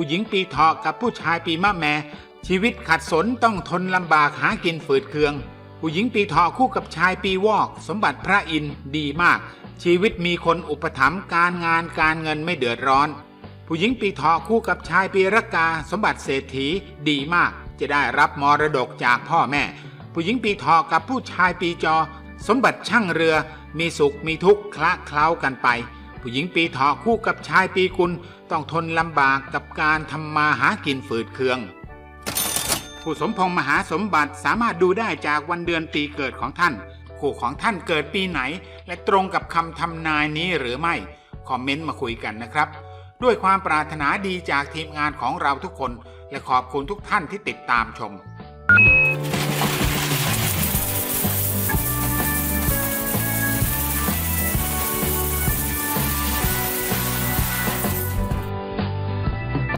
ผู้หญิงปีเถาะกับผู้ชายปีมะแม่ ชีวิตขัดสนต้องทนลำบากหากินฝืดเคือง ผู้หญิงปีเถาะคู่กับชายปีวอก สมบัติพระอินทร์ดีมาก ชีวิตมีคนอุปถัมภ์การงานการเงินไม่เดือดร้อน ผู้หญิงปีเถาะคู่กับชายปีรากา สมบัติเศรษฐีดีมาก จะได้รับมรดกจากพ่อแม่ ผู้หญิงปีเถาะกับผู้ชายปีจอ สมบัติช่างเรือ มีสุขมีทุกข์คละเคล้ากันไป ผู้หญิงปีเถาะคู่กับชายปีกุลต้องทนลำบากกับการทำมาหากินฝืดเคือง ผู้สมพงษ์มหาสมบัติสามารถดูได้จากวันเดือนปีเกิดของท่าน คู่ของท่านเกิดปีไหน และตรงกับคำทำนายนี้หรือไม่ คอมเมนต์มาคุยกันนะครับ ด้วยความปรารถนาดีจากทีมงานของเราทุกคน และขอบคุณทุกท่านที่ติดตามชม